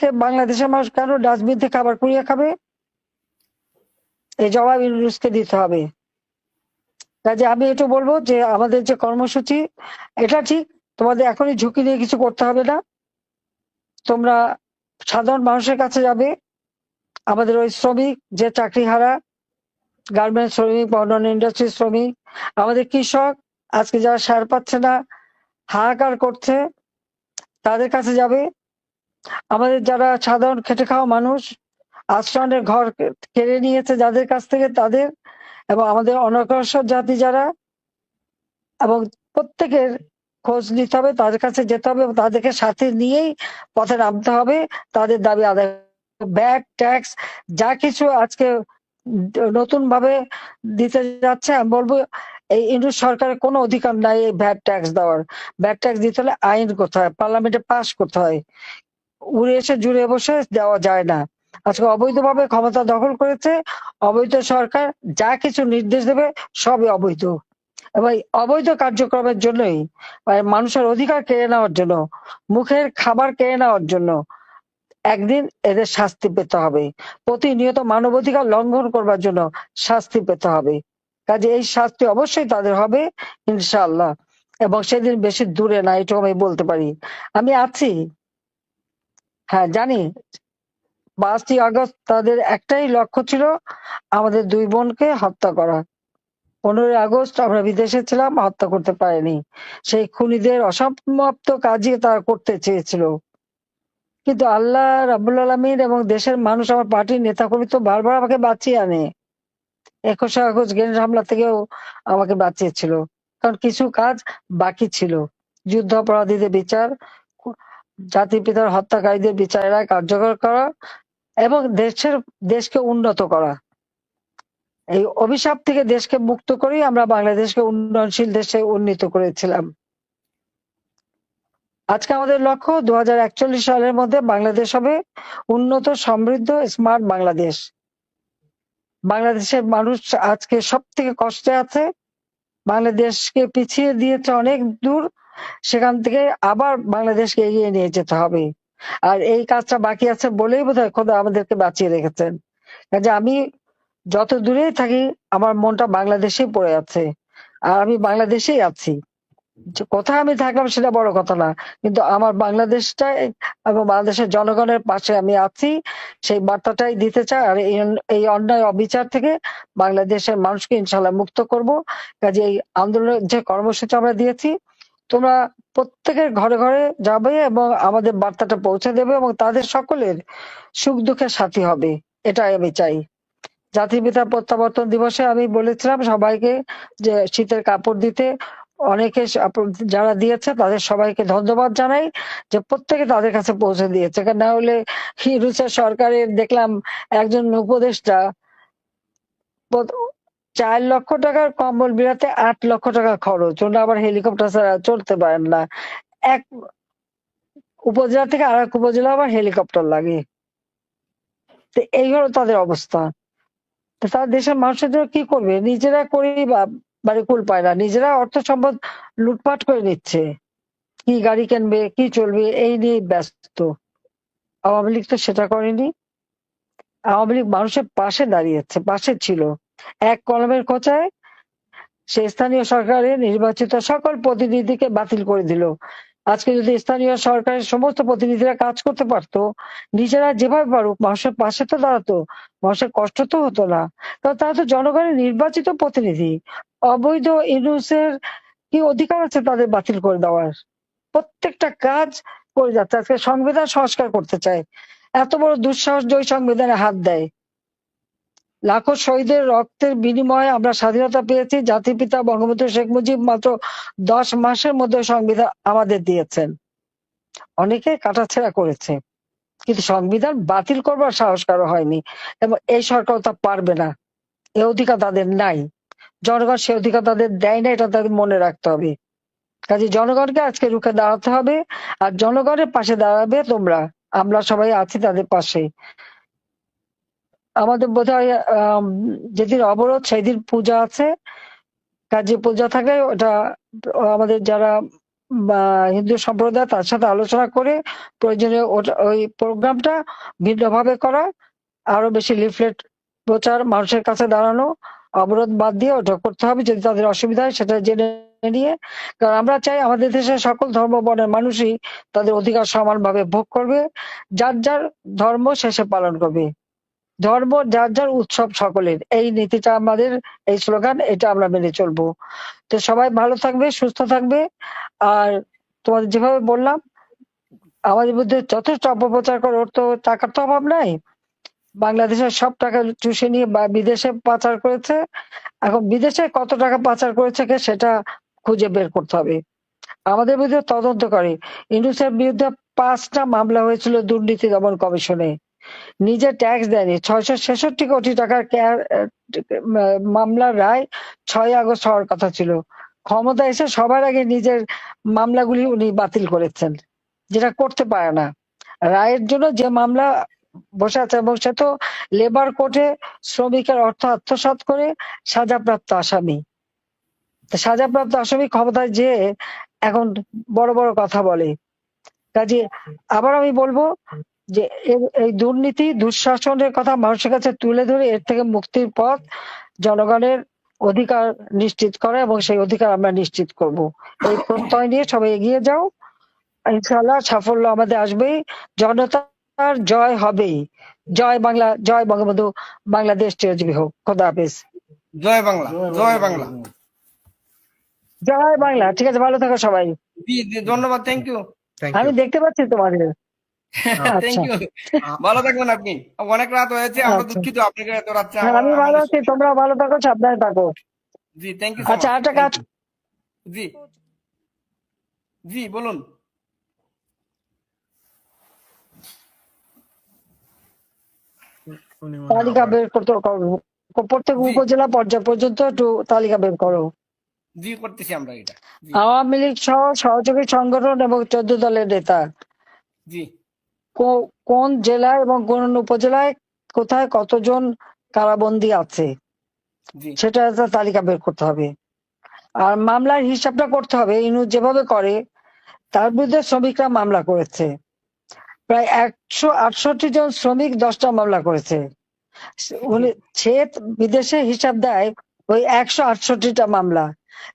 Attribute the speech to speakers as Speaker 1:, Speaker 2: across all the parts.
Speaker 1: আজকে বাংলাদেশের মানুষ কেন ডাস্টবিন থেকে খাবার কুড়িয়ে খাবে? এই জবাব ইউনুসকে দিতে হবে। কাজে আমি এটা বলব যে, আমাদের যে কর্মসূচি, এটা ঠিক, তোমাদের এখনই ঝুঁকি নিয়ে কিছু করতে হবে না। তোমরা সাধারণ মানুষের কাছে যাবে। আমাদের ওই শ্রমিক, যে চাকরি হারা গার্মেন্টস শ্রমিক বা অন্যান্য ইন্ডাস্ট্রি শ্রমিক, আমাদের কৃষক, আজকে যারা সার পাচ্ছে না, হাহাকার করছে, তাদের কাছে যাবে। আমাদের যারা সাধারণ খেটে খাওয়া মানুষ আশ্রমের ঘর কেড়ে নিয়েছে যাদের কাছ থেকে তাদের এবং আমাদের অনগ্রসর জাতি যারা, এবং প্রত্যেকের খোঁজ নিতে হবে, তাদের কাছে যেতে হবে তাদেরকে সাথে নিয়েই পথে নামতে হবে। তাদের দাবি আদায় ব্যাট ট্যাক্স, যা কিছু আজকে নতুন ভাবে দিতে যাচ্ছে, আমি বলব এই ইন্ডু সরকারের কোনো অধিকার নাই এই ভ্যাট ট্যাক্স দেওয়ার। ভ্যাট ট্যাক্স দিতে হলে আইন করতে হয়, পার্লামেন্টে পাস করতে হয়। উড়ে এসে জুড়ে বসে দেওয়া যায় না। আজকে অবৈধভাবে ক্ষমতা দখল করেছে, অবৈধ সরকার যা কিছু নির্দেশ দেবে সবই অবৈধ। এবং অবৈধ কার্যক্রমের জন্যই মানে মানুষের অধিকার কেড়ে নেওয়ার জন্য, মুখের খাবার কেড়ে নেওয়ার জন্য একদিন এদের শাস্তি পেতে হবে। প্রতিনিয়ত মানবাধিকার লঙ্ঘন করবার জন্য শাস্তি পেতে হবে। কাজে এই শাস্তি অবশ্যই তাদের হবে ইনশাল্লাহ এবং সেদিন বেশি দূরে না, এটুকু আমি বলতে পারি। আমি আছি হ্যাঁ জানি। পাঁচই আগস্ট তাদের একটাই লক্ষ্য ছিল আমাদের দুই বোনকে হত্যা করা। পনেরোই আগস্ট আমরা বিদেশে ছিলাম, হত্যা করতে পারেনি। সেই খুনিদের অসমাপ্ত কাজই তারা করতে চেয়েছিল। কিন্তু আল্লাহ রাবুল আলমিন এবং দেশের মানুষ, আমার পার্টির নেতাকর্মী তো বারবার আমাকে বাঁচিয়ে আনে। একুশে আগস্ট গ্রেনেড হামলা থেকেও আমাকে বাঁচিয়েছিল। কারণ কিছু কাজ বাকি ছিল। যুদ্ধ অপরাধীদের বিচার জাতির পিতার হত্যাকারীদের বিচারেরা কার্যকর করা এবং দেশের, দেশকে উন্নত করা। এই অভিশাপ থেকে দেশকে মুক্ত করেই আমরা বাংলাদেশকে উন্নয়নশীল দেশে উন্নীত করেছিলাম। আজকে আমাদের লক্ষ্য দু হাজার একচল্লিশ সালের মধ্যে বাংলাদেশ হবে উন্নত, সমৃদ্ধ, স্মার্ট বাংলাদেশ। বাংলাদেশের মানুষ আজকে সব থেকে কষ্টে আছে। বাংলাদেশকে পিছিয়ে দিয়েছে অনেক দূর। সেখান থেকে আবার বাংলাদেশকে এগিয়ে নিয়ে যেতে হবে। আর এই কাজটা বাকি আছে বলেই বোধ হয় খোদা আমাদেরকে বাঁচিয়ে রেখেছেন। কাজে আমি যত দূরেই থাকি, আমার মনটা বাংলাদেশেই পড়ে আছে। আর আমি বাংলাদেশেই আছি। যে কোথায় আমি থাকলাম সেটা বড় কথা না, কিন্তু আমার বাংলাদেশটাই এবং বাংলাদেশের জনগণের পাশে আমি আছি, সেই বার্তাটাই দিতে চাই। আর এই অন্যায় অবিচার থেকে বাংলাদেশের মানুষকে ইনশাল্লাহ মুক্ত করব। কাজে এই আন্দোলনের যে কর্মসূচি আমরা দিয়েছি তোমরা প্রত্যেকের ঘরে ঘরে যাবে এবং আমাদের বার্তাটা পৌঁছে দেবে এবং তাদের সকলের সুখ দুঃখের সাথী হবে। এটাই আমি চাই। জাতির পিতা প্রত্যাবর্তন দিবসে আমি বলেছিলাম সবাইকে যে শীতের কাপড় দিতে অনেকে যারা দিয়েছে তাদের সবাইকে ধন্যবাদ জানাই যে প্রত্যেকে তাদের কাছে পৌঁছে দিয়েছে। না হলে হিরুসের সরকারের দেখলাম একজন উপদেষ্টা চার লক্ষ টাকার কম্বল বিলাতে আট লক্ষ টাকা খরচ। ওটা আবার হেলিকপ্টার ছাড়া চলতে পারেন না। এক উপজেলা থেকে আর এক উপজেলা আবার হেলিকপ্টার লাগে। তো এই হলো তাদের অবস্থা। তো তারা দেশের মানুষের জন্য কি করবে? নিজেরা করেই বা বাড়ি কুল পায় না। নিজেরা অর্থ সম্পদ লুটপাট করে নিচ্ছে। কি গাড়ি কিনবে, কি চলবে, এই নিয়ে ব্যস্ত। আওয়ামী লীগ তো সেটা করেনি। আওয়ামী লীগ মানুষের পাশে দাঁড়িয়েছে পাশে ছিল। এক কলমের কোচায় সে স্থানীয় সরকারের নির্বাচিত সকল প্রতিনিধিকে বাতিল করে দিল। আজকে যদি স্থানীয় সরকারের সমস্ত প্রতিনিধিরা কাজ করতে পারতো, নিজেরা যেভাবে পারুক, মানুষের পাশে তো দাঁড়াতো, মানুষের কষ্ট তো হতো না। কারণ তারা তো জনগণের নির্বাচিত প্রতিনিধি। অবৈধ ইনুসের কি অধিকার আছে তাদের বাতিল করে দেওয়ার? প্রত্যেকটা কাজ করে যাচ্ছে। আজকে সংবিধান সংস্কার করতে চায়। এত বড় দুঃসাহস জয় সংবিধানে হাত দেয়। লাখো শহীদের রক্তের বিনিময়ে আমরা স্বাধীনতা পেয়েছি। জাতির পিতা বঙ্গবন্ধু শেখ মুজিব মাত্র দশ মাসের মধ্যে সংবিধান আমাদের দিয়েছেন। অনেকে কাটাছেড়া করেছে, কিন্তু সংবিধান বাতিল করবার সাহস কারও হয়নি এবং এই সরকার তা পারবে না। এ অধিকার তাদের নাই। জনগণ সে অধিকার তাদের দেয় না, এটা তাদের মনে রাখতে হবে। কাজে জনগণকে আজকে রুখে দাঁড়াতে হবে আর জনগণের পাশে দাঁড়াবে তোমরা। আমরা সবাই আছি তাদের পাশে। আমাদের বোধ হয় যেদিন অবরোধ সেই দিন পূজা আছে। কাজে পূজা থাকলে ওটা, আমাদের যারা হিন্দু সম্প্রদায় তার সাথে আলোচনা করে প্রয়োজনীয় ওই প্রোগ্রামটা ভিন্নভাবে করা, আরও বেশি লিফলেট প্রচার, মানুষের কাছে দাঁড়ানো, অবরোধ বাদ দিয়ে ওটা করতে হবে যদি তাদের অসুবিধা হয়, সেটা জেনে নিয়ে। কারণ আমরা চাই আমাদের দেশের সকল ধর্ম, বর্ণের মানুষই তাদের অধিকার সমানভাবে ভোগ করবে, যার যার ধর্ম শেষে পালন করবে। ধর্ম, যার যার উৎসব সকলের। এই নীতিটা আমাদের, এই স্লোগান, এটা আমরা মেনে চলবো। তো সবাই ভালো থাকবে, সুস্থ থাকবে। আর তোমাদের যেভাবে বললাম, আমাদের মধ্যে যথেষ্ট অপপ্রচার করে, ওর তো টাকার তো অভাব নাই। বাংলাদেশের সব টাকা চুষে নিয়ে বা বিদেশে পাচার করেছে। এখন বিদেশে কত টাকা পাচার করেছে কে, সেটা খুঁজে বের করতে হবে। আমাদের বিরুদ্ধে তদন্ত করে। ইন্ডুসের বিরুদ্ধে পাঁচটা মামলা হয়েছিল দুর্নীতি দমন কমিশনে। নিজে ট্যাক্স দেয়নি। ছয়শো ছেষট্টি কোটি টাকার মামলার রায় ছয় আগস্ট হওয়ার কথা ছিল। ক্ষমতা এসে সবার আগে নিজের মামলাগুলি উনি বাতিল করেছেন, যেটা করতে পারে না। রায়ের জন্য যে মামলা বসে আছে এবং সে তো লেবার কোর্টে শ্রমিকের অর্থ আত্মসাৎ করে সাজাপ্রাপ্ত আসামি। সাজাপ্রাপ্ত আসামি ক্ষমতায় যে এখন বড় বড় কথা বলে। কাজে আবার আমি বলব যে এর- এই দুর্নীতি দুঃশাসনের কথা মানুষের কাছে তুলে ধরে এর থেকে মুক্তির পথ জনগণের অধিকার নিশ্চিত করা এবং সেই অধিকার আমরা নিশ্চিত করব। এই প্রত্যয় নিয়ে সবাই এগিয়ে যাও। ইনশাল্লাহ সাফল্য আমাদের আসবেই। জনতার জয় হবেই। জয় বাংলা জয় বঙ্গবন্ধু বাংলাদেশ চিরজীবী হোক। খোদা হাফেজ।
Speaker 2: জয় বাংলা জয় বাংলা।
Speaker 1: জয় বাংলা। ঠিক আছে ভালো থাকো সবাই।
Speaker 2: জি জি, ধন্যবাদ থ্যাংক ইউ
Speaker 1: আমি দেখতে পাচ্ছি তোমাদের।
Speaker 2: থ্যাংক ইউ ভালো থাকবেন আপনি। অনেক রাত হয়েছে আমরা। দুঃখিত আপনাকে এত রাত্রে
Speaker 1: আমি ভালো আছি তোমরা ভালো থাকো সাবধানে থাকো।
Speaker 2: জি থ্যাংক ইউ
Speaker 1: আচ্ছা একটা কাজ।
Speaker 2: জি। জি বলুন।
Speaker 3: উনি
Speaker 1: তালিকা বের করতে করো প্রত্যেক উপজেলা পর্যায় পর্যন্ত একটু তালিকা বের করো।
Speaker 2: জি করতেছি আমরা এটা।
Speaker 1: আওয়ামী লীগ সহ সহযোগী সংগঠন এবং চোদ্দ দলের নেতা।
Speaker 2: জি।
Speaker 1: কোন জেলায় এবং কোন উপজেলায় কোথায় কতজন কারাবন্দী আছে? সেটা একটা তালিকা বের করতে হবে। আর মামলার হিসাবটা করতে হবে। ইনু যেভাবে করে তার বিরুদ্ধে শ্রমিকরা মামলা করেছে। প্রায় একশো আটষট্টি জন শ্রমিক দশটা মামলা করেছে। সে বিদেশে হিসাব দেয় ওই একশো আটষট্টিটা মামলা।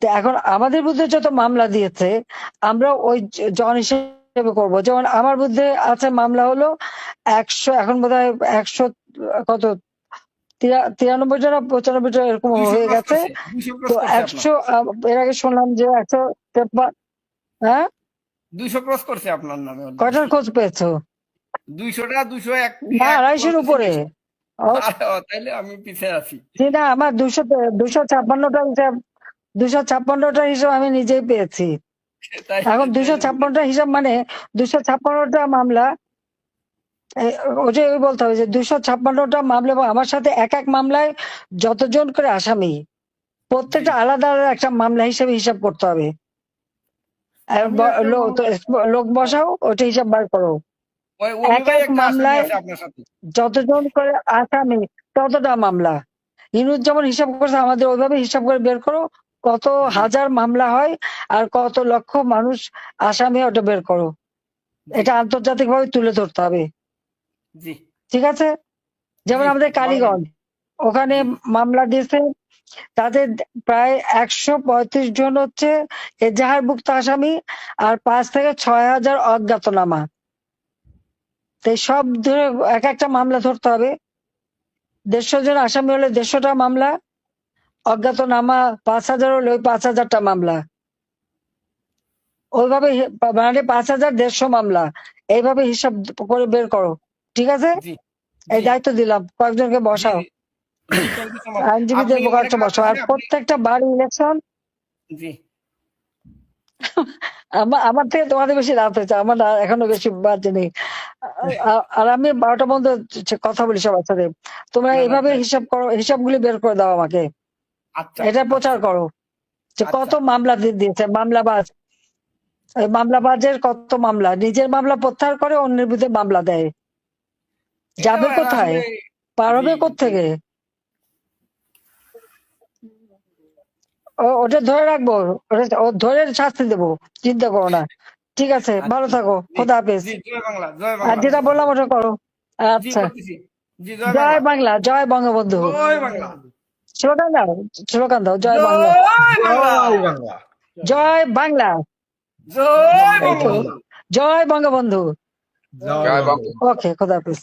Speaker 1: তো এখন আমাদের বিরুদ্ধে যত মামলা দিয়েছে আমরা ওই জন হিসেবে করব। যেমন আমার বিরুদ্ধে আছে মামলা হলো একশো এখন বোধ হয় একশো কত? তিরা- তিরানব্বইটা না পঁচানব্বইটা এরকম হয়ে গেছে। তো একশো এর আগে শুনলাম যে একশো হ্যাঁ?
Speaker 2: দুইশো ক্রস করছে আপনার নামে
Speaker 1: কয়টার খোঁজ পেয়েছ?
Speaker 2: দুইশোটা দুইশো এক
Speaker 1: না আড়াইশোর উপরে।
Speaker 2: তাইলে আমি পিছিয়ে আছি।
Speaker 1: না আমার দুশো দুশো ছাপ্পান্নটা হিসাব দুশো ছাপ্পান্নটা হিসাব আমি নিজেই পেয়েছি। এখন দুশো ছাপ্পান্নটা হিসাব মানে দুশো ছাপ্পান্নটা মামলা ওটাই ওই বলতে হবে যে দুশো ছাপ্পান্নটা মামলা এবং আমার সাথে এক এক মামলায় যতজন করে আসামি প্রত্যেকটা আলাদা আলাদা একটা মামলা হিসেবে হিসাব করতে হবে। লোক বসাও ওটা হিসাব বার করো। এক এক মামলায়- যতজন করে আসামি ততটা মামলা। ইনুজ যেমন হিসাব করছে আমাদের ওইভাবে হিসাব করে বের করো কত হাজার মামলা হয় আর কত লক্ষ মানুষ আসামি ওটা বের করো। এটা আন্তর্জাতিক ভাবে তুলে ধরতে হবে। ঠিক আছে? যেমন আমাদের কালীগঞ্জ। ওখানে মামলা দিয়েছে। তাদের প্রায় একশো পঁয়ত্রিশ জন হচ্ছে এজাহারভুক্ত আসামি আর পাঁচ থেকে ছয় হাজার অজ্ঞাতনামা। তো এই সব ধরে এক একটা মামলা ধরতে হবে। দেড়শো জন আসামি হলে দেড়শোটা মামলা। অজ্ঞাতনামা পাঁচ হাজার হলে ওই পাঁচ হাজারটা মামলা। ওইভাবে মানে পাঁচ হাজার দেড়শো মামলা। এইভাবে হিসাব করে বের করো। ঠিক আছে? এই দায়িত্ব দিলাম। কয়েকজনকে বসাও. আইনজীবীদের কয়েকটা বসাও আর প্রত্যেকটা বার ইলেকশন আমার আমার থেকে তোমাদের বেশি রাত হয়েছে। আমার এখনও বেশি বাজে নেই। আর আমি বারোটা পর্যন্ত কথা বলি সবার সাথে। তোমরা এইভাবে হিসাব করো হিসাবগুলি বের করে দাও আমাকে। এটা প্রচার করো যে কত মামলা দিয়েছে মামলাবাজ। মামলাবাজের কত মামলা? নিজের মামলা প্রত্যাহার করে অন্যের বিরুদ্ধে মামলা দেয়। যাবে কোথায়?
Speaker 2: পারবে
Speaker 1: কোথেকে ওটা ধরে রাখব। ও ধরে শাস্তি দেবো। চিন্তা করো না। ঠিক আছে ভালো থাকো। খোদা হাফেজ। আর যেটা বললাম ওটা করো। আচ্ছা।
Speaker 2: জয় বাংলা
Speaker 1: জয় বঙ্গবন্ধু।
Speaker 2: জয় বাংলা।
Speaker 1: স্লোগান দাও জয় বাংলা।
Speaker 2: জয় বাংলা।
Speaker 1: জয়
Speaker 2: বঙ্গবন্ধু।
Speaker 1: ওকে
Speaker 3: খোদা হাফিজ।